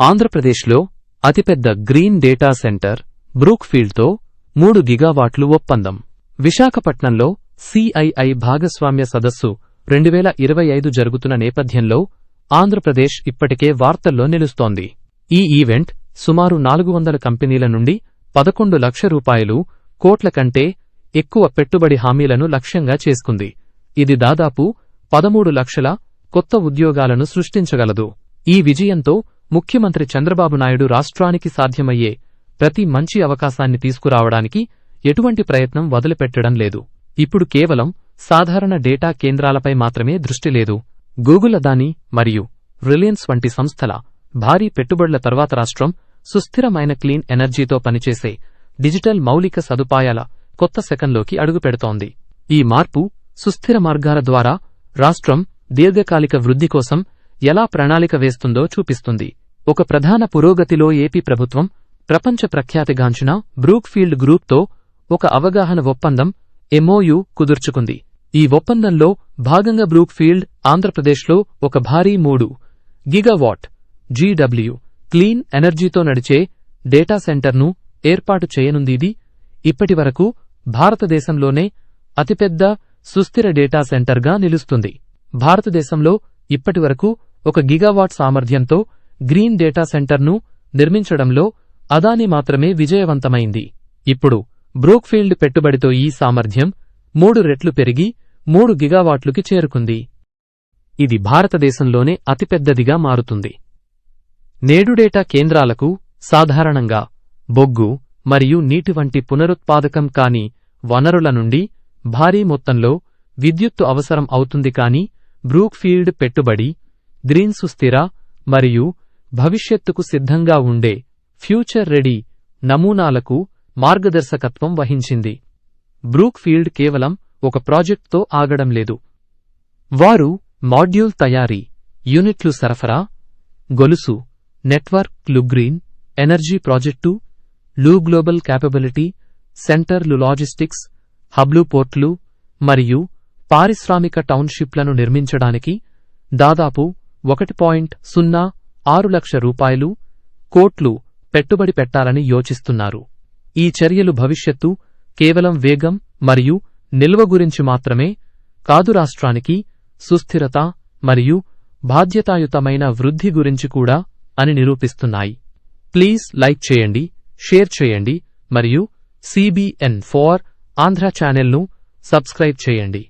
ఆంధ్రప్రదేశ్లో అతిపెద్ద green data centre బ్రూక్ఫీల్డ్తో మూడు గిగావాట్లు ఒప్పందం. విశాఖపట్నంలో సిఐఐ భాగస్వామ్య సదస్సు రెండువేల ఇరవై ఐదు జరుగుతున్న నేపథ్యంలో ఆంధ్రప్రదేశ్ ఇప్పటికే వార్తల్లో నిలుస్తోంది. ఈ ఈవెంట్ సుమారు నాలుగు వందల కంపెనీల నుండి పదకొండు లక్ష రూపాయలు కోట్ల కంటే ఎక్కువ పెట్టుబడి హామీలను లక్ష్యంగా చేసుకుంది. ఇది దాదాపు పదమూడు లక్షల కొత్త ఉద్యోగాలను సృష్టించగలదు. ఈ విజయంతో ముఖ్యమంత్రి చంద్రబాబు నాయుడు రాష్ట్రానికి సాధ్యమయ్యే ప్రతి మంచి అవకాశాన్ని తీసుకురావడానికి ఎటువంటి ప్రయత్నం వదిలిపెట్టడం లేదు. ఇప్పుడు కేవలం సాధారణ డేటా కేంద్రాలపై మాత్రమే దృష్టి లేదు. గూగుల్ అదాని మరియు రిలయన్స్ వంటి సంస్థల భారీ పెట్టుబడుల తర్వాత రాష్ట్రం సుస్థిరమైన క్లీన్ ఎనర్జీతో పనిచేసే డిజిటల్ మౌలిక సదుపాయాల కొత్త శకంలోకి అడుగుపెడుతోంది ఈ మార్పు సుస్థిర మార్గాల ద్వారా రాష్ట్రం దీర్ఘకాలిక వృద్ధి కోసం ఎలా ప్రణాళిక వేస్తుందో చూపిస్తుంది. ఒక ప్రధాన పురోగతిలో ఏపీ ప్రభుత్వం ప్రపంచ ప్రఖ్యాతిగాంచిన బ్రూక్ఫీల్డ్ గ్రూప్తో ఒక అవగాహన ఒప్పందం ఎంఓయు కుదుర్చుకుంది. ఈ ఒప్పందంలో భాగంగా బ్రూక్ఫీల్డ్ ఆంధ్రప్రదేశ్లో ఒక భారీ మూడు గిగావాట్ జీడబ్ల్యూ క్లీన్ ఎనర్జీతో నడిచే డేటా సెంటర్ను ఏర్పాటు చేయనుందిది. ఇప్పటివరకు భారతదేశంలోనే అతిపెద్ద సుస్థిర డేటా సెంటర్గా నిలుస్తుంది. భారతదేశంలో ఇప్పటివరకు ఒక గిగావాట్ సామర్థ్యంతో గ్రీన్ డేటా సెంటర్ను నిర్మించడంలో అదాని మాత్రమే విజయవంతమైంది. ఇప్పుడు బ్రూక్ఫీల్డ్ పెట్టుబడితో ఈ సామర్థ్యం మూడు రెట్లు పెరిగి మూడు గిగావాట్లుకి చేరుకుంది. ఇది భారతదేశంలోనే అతిపెద్దదిగా మారుతుంది. నేడు డేటా కేంద్రాలకు సాధారణంగా బొగ్గు మరియు నీటి వంటి పునరుత్పాదకం కాని వనరుల నుండి భారీ మొత్తంలో విద్యుత్తు అవసరం అవుతుంది కాని బ్రూక్ఫీల్డ్ పెట్టుబడి గ్రీన్ సుస్థిర మరియు భవిష్యత్తుకు సిద్ధంగా ఉండే ఫ్యూచర్ రెడీ నమూనాలకు మార్గదర్శకత్వం వహించింది. బ్రూక్ఫీల్డ్ కేవలం ఒక ప్రాజెక్ట్తో ఆగడం లేదు. వారు మాడ్యూల్ తయారీ యూనిట్లు సరఫరా గొలుసు నెట్వర్క్ లుగ్రీన్ ఎనర్జీ ప్రాజెక్టు లూ గ్లోబల్ క్యాపబిలిటీ సెంటర్లు లాజిస్టిక్స్ హబ్లు పోర్ట్లు మరియు పారిశ్రామిక టౌన్షిప్లను నిర్మించడానికి దాదాపు ఒకటి పాయింట్ సున్నా ఆరు లక్ష రూపాయలు కోట్లు పెట్టుబడి పెట్టాలని యోచిస్తున్నారు. ఈ చర్యలు భవిష్యత్తు కేవలం వేగం మరియు నిల్వ గురించి మాత్రమే కాదు రాష్ట్రానికి సుస్థిరత మరియు బాధ్యతాయుతమైన వృద్ధి గురించి కూడా అని నిరూపిస్తున్నాయి. ప్లీజ్ లైక్ చేయండి షేర్ చేయండి మరియు సిబిఎన్ ఫోర్ ఆంధ్ర ఛానల్ను సబ్స్క్రైబ్ చేయండి.